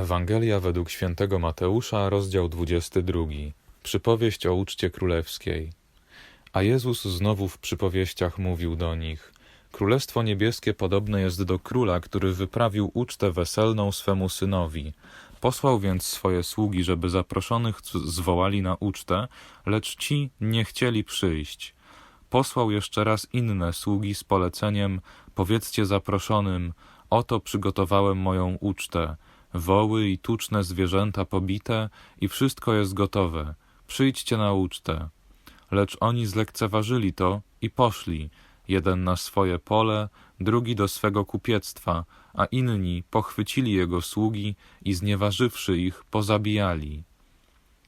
Ewangelia według świętego Mateusza, rozdział 22. Przypowieść o uczcie królewskiej. A Jezus znowu w przypowieściach mówił do nich: Królestwo niebieskie podobne jest do króla, który wyprawił ucztę weselną swemu synowi. Posłał więc swoje sługi, żeby zaproszonych zwołali na ucztę, lecz ci nie chcieli przyjść. Posłał jeszcze raz inne sługi z poleceniem: Powiedzcie zaproszonym: Oto przygotowałem moją ucztę woły i tuczne zwierzęta pobite i wszystko jest gotowe. Przyjdźcie na ucztę. Lecz oni zlekceważyli to i poszli, jeden na swoje pole, drugi do swego kupiectwa, a inni pochwycili jego sługi i znieważywszy ich, pozabijali.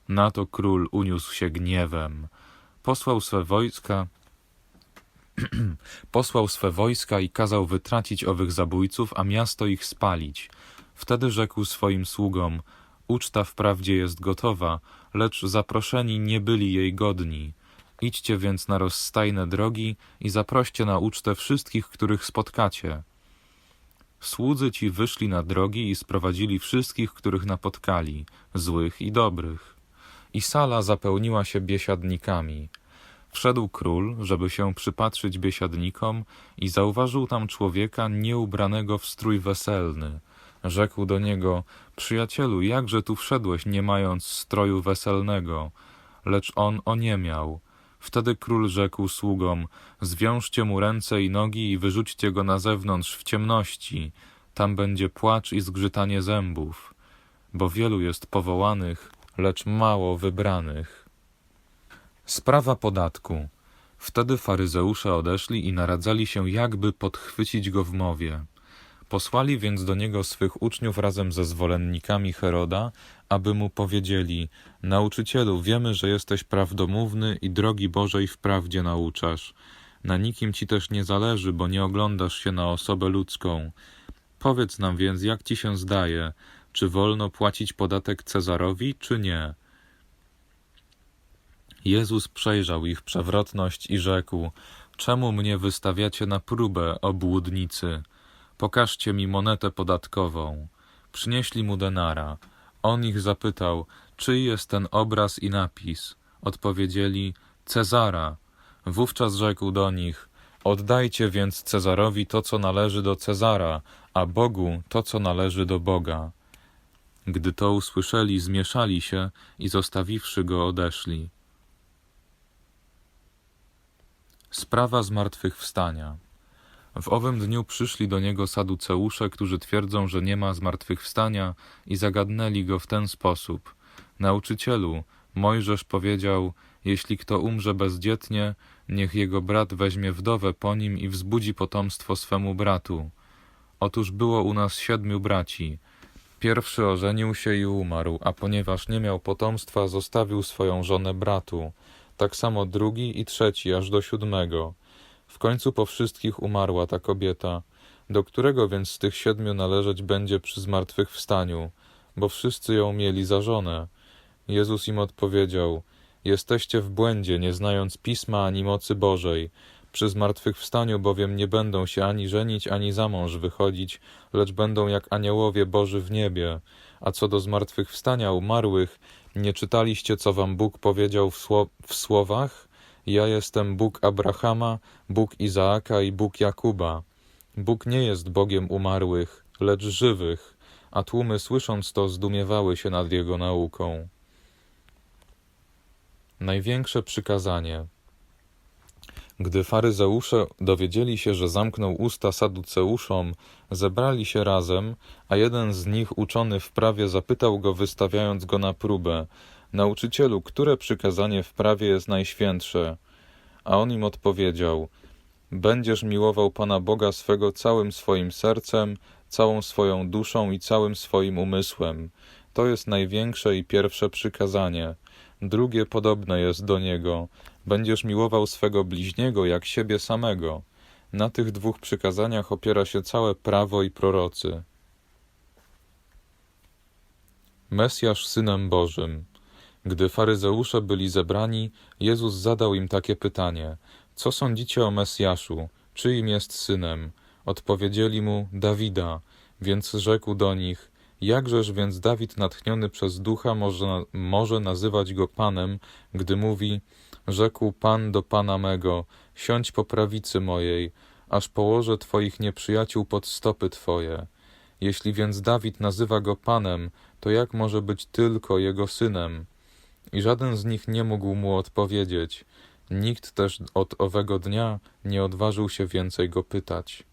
Na to król uniósł się gniewem. Posłał swe wojska, posłał swe wojska i kazał wytracić owych zabójców, a miasto ich spalić. Wtedy rzekł swoim sługom: Uczta wprawdzie jest gotowa, lecz zaproszeni nie byli jej godni. Idźcie więc na rozstajne drogi i zaproście na ucztę wszystkich, których spotkacie. Słudzy ci wyszli na drogi i sprowadzili wszystkich, których napotkali, złych i dobrych. I sala zapełniła się biesiadnikami. Wszedł król, żeby się przypatrzyć biesiadnikom i zauważył tam człowieka nieubranego w strój weselny. Rzekł do niego, przyjacielu, jakże tu wszedłeś, nie mając stroju weselnego? Lecz on oniemiał. Wtedy król rzekł sługom, zwiążcie mu ręce i nogi i wyrzućcie go na zewnątrz w ciemności. Tam będzie płacz i zgrzytanie zębów. Bo wielu jest powołanych, lecz mało wybranych. Sprawa podatku. Wtedy faryzeusze odeszli i naradzali się, jakby podchwycić go w mowie. Posłali więc do niego swych uczniów razem ze zwolennikami Heroda, aby mu powiedzieli: Nauczycielu, wiemy, że jesteś prawdomówny i drogi Bożej wprawdzie nauczasz. Na nikim ci też nie zależy, bo nie oglądasz się na osobę ludzką. Powiedz nam więc, jak ci się zdaje, czy wolno płacić podatek Cezarowi, czy nie? Jezus przejrzał ich przewrotność i rzekł: Czemu mnie wystawiacie na próbę, obłudnicy? Pokażcie mi monetę podatkową. Przynieśli mu denara. On ich zapytał, czyj jest ten obraz i napis. Odpowiedzieli, Cezara. Wówczas rzekł do nich, oddajcie więc Cezarowi to, co należy do Cezara, a Bogu to, co należy do Boga. Gdy to usłyszeli, zmieszali się i zostawiwszy go odeszli. Sprawa zmartwychwstania. W owym dniu przyszli do niego saduceusze, którzy twierdzą, że nie ma zmartwychwstania i zagadnęli go w ten sposób. Nauczycielu, Mojżesz powiedział, jeśli kto umrze bezdzietnie, niech jego brat weźmie wdowę po nim i wzbudzi potomstwo swemu bratu. Otóż było u nas siedmiu braci. Pierwszy ożenił się i umarł, a ponieważ nie miał potomstwa, zostawił swoją żonę bratu. Tak samo drugi i trzeci, aż do siódmego. W końcu po wszystkich umarła ta kobieta. Do którego więc z tych siedmiu należeć będzie przy zmartwychwstaniu? Bo wszyscy ją mieli za żonę. Jezus im odpowiedział: Jesteście w błędzie, nie znając pisma ani mocy Bożej. Przy zmartwychwstaniu bowiem nie będą się ani żenić, ani za mąż wychodzić, lecz będą jak aniołowie Boży w niebie. A co do zmartwychwstania umarłych, nie czytaliście, co wam Bóg powiedział w, sło- w słowach? Ja jestem Bóg Abrahama, Bóg Izaaka i Bóg Jakuba. Bóg nie jest Bogiem umarłych, lecz żywych, a tłumy słysząc to zdumiewały się nad jego nauką. Największe przykazanie. Gdy faryzeusze dowiedzieli się, że zamknął usta saduceuszom, zebrali się razem, a jeden z nich, uczony w prawie, zapytał go, wystawiając go na próbę: Nauczycielu, które przykazanie w prawie jest najświętsze? A on im odpowiedział: Będziesz miłował Pana Boga swego całym swoim sercem, całą swoją duszą i całym swoim umysłem. To jest największe i pierwsze przykazanie. Drugie podobne jest do niego: Będziesz miłował swego bliźniego jak siebie samego. Na tych dwóch przykazaniach opiera się całe prawo i prorocy. Mesjasz synem Bożym. Gdy faryzeusze byli zebrani, Jezus zadał im takie pytanie: Co sądzicie o Mesjaszu? Czyim jest synem? Odpowiedzieli mu: Dawida. Więc rzekł do nich: Jakżeż więc Dawid natchniony przez ducha może, może nazywać go Panem, gdy mówi: Rzekł Pan do Pana mego: Siądź po prawicy mojej, aż położę Twoich nieprzyjaciół pod stopy Twoje. Jeśli więc Dawid nazywa go Panem, to jak może być tylko jego synem? I żaden z nich nie mógł mu odpowiedzieć. Nikt też od owego dnia nie odważył się więcej go pytać.